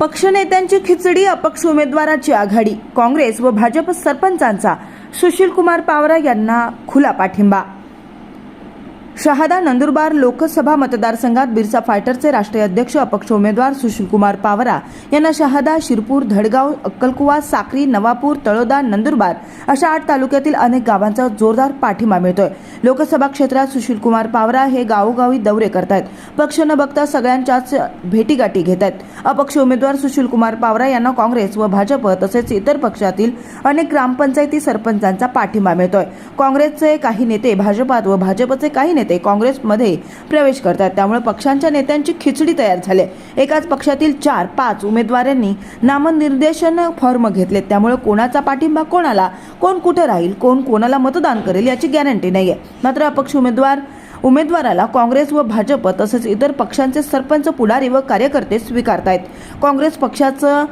पक्षनेत्यांची खिचडी अपक्ष उमेदवाराची आघाडी काँग्रेस व भाजप सरपंचांचा सुशीलकुमार पावरा यांना खुला पाठिंबा शहादा नंदुरबार लोकसभा मतदारसंघात बिरसा फायटरचे राष्ट्रीय अध्यक्ष अपक्ष उमेदवार सुशीलकुमार पावरा यांना शहादा शिरपूर धडगाव अक्कलकुवा साक्री नवापूर तळोदा नंदुरबार अशा आठ तालुक्यातील अनेक गावांचा जोरदार पाठिंबा मिळतोय. लोकसभा क्षेत्रात सुशीलकुमार पावरा हे गावोगावी दौरे करतायत. पक्ष न बघता सगळ्यांच्याच भेटीगाठी घेत आहेत अपक्ष उमेदवार सुशीलकुमार पावरा यांना काँग्रेस व भाजप तसेच इतर पक्षातील अनेक ग्रामपंचायती सरपंचांचा पाठिंबा मिळतोय. काँग्रेसचे काही नेते भाजपात व भाजपचे काही नेते काँग्रेसमध्ये प्रवेश करतात. त्यामुळे पक्षांच्या नेत्यांची खिचडी तयार झाली. एकाच पक्षातील चार पाच उमेदवारांनी नामनिर्देशन फॉर्म घेतले त्यामुळे कोणाचा पाठिंबा कोणाला कोण कुठे राहील कोण कोणाला मतदान करेल याची गॅरंटी नाही आहे मात्र अपक्ष उमेदवार उमेदवाराला काँग्रेस व भाजप तसेच इतर पक्षांचे सरपंच पुढारी व कार्यकर्ते स्वीकारतायत. काँग्रेस पक्षाचं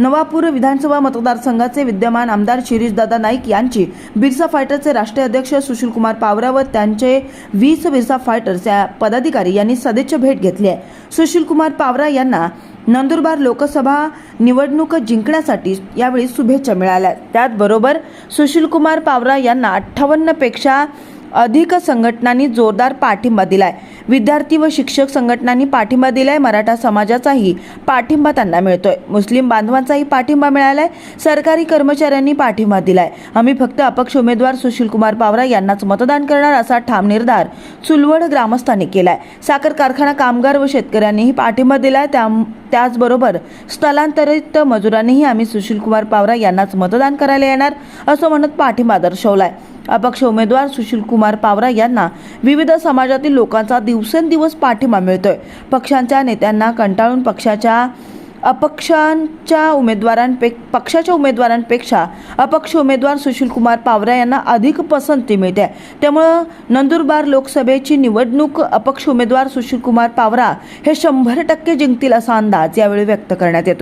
नवापूर विधानसभा मतदारसंघाचे विद्यमान आमदार शिरीषदादा नाईक यांची बिरसा फायटरचे राष्ट्रीय अध्यक्ष सुशीलकुमार पावरा व त्यांचे वीस बिरसा फायटर्स या पदाधिकारी यांनी सदिच्छा भेट घेतली आहे. सुशीलकुमार पावरा यांना नंदुरबार लोकसभा निवडणूक जिंकण्यासाठी यावेळी शुभेच्छा मिळाल्या. त्याचबरोबर सुशीलकुमार पावरा यांना अठ्ठावन्नपेक्षा अधिक संघटनांनी जोरदार पाठिंबा दिलाय. विद्यार्थी व शिक्षक संघटनांनी पाठिंबा दिलाय. मराठा समाजाचाही पाठिंबा त्यांना मिळतोय. मुस्लिम बांधवांचाही पाठिंबा मिळालाय. सरकारी कर्मचाऱ्यांनी पाठिंबा दिलाय. आम्ही फक्त अपक्ष उमेदवार सुशीलकुमार पावरा यांनाच मतदान करणार असा ठाम निर्धार चुलवड ग्रामस्थांनी केलाय. साखर कारखाना कामगार व शेतकऱ्यांनीही पाठिंबा दिलाय. त्या त्याचबरोबर स्थलांतरित मजुरांनीही आम्ही सुशीलकुमार पावरा यांनाच मतदान करायला येणार असं म्हणत पाठिंबा दर्शवलाय. अपक्ष उमेदवार सुशील कुमार पावरा यांना विविध समाजातील लोकांचा दिवसेंदिवस पाठिंबा मिळतोय. पक्षांच्या नेत्यांना कंटाळून पक्षाच्या अपक्षांच्या उमेदवारांपे पक्षाच्या उमेदवारांपेक्षा अपक्ष उमेदवार सुशील कुमार पावरा यांना अधिक पसंती मिळते. त्यामुळं नंदुरबार लोकसभेची निवडणूक अपक्ष उमेदवार सुशील कुमार पावरा हे शंभर टक्के जिंकतील असा अंदाज यावेळी व्यक्त करण्यात येतो.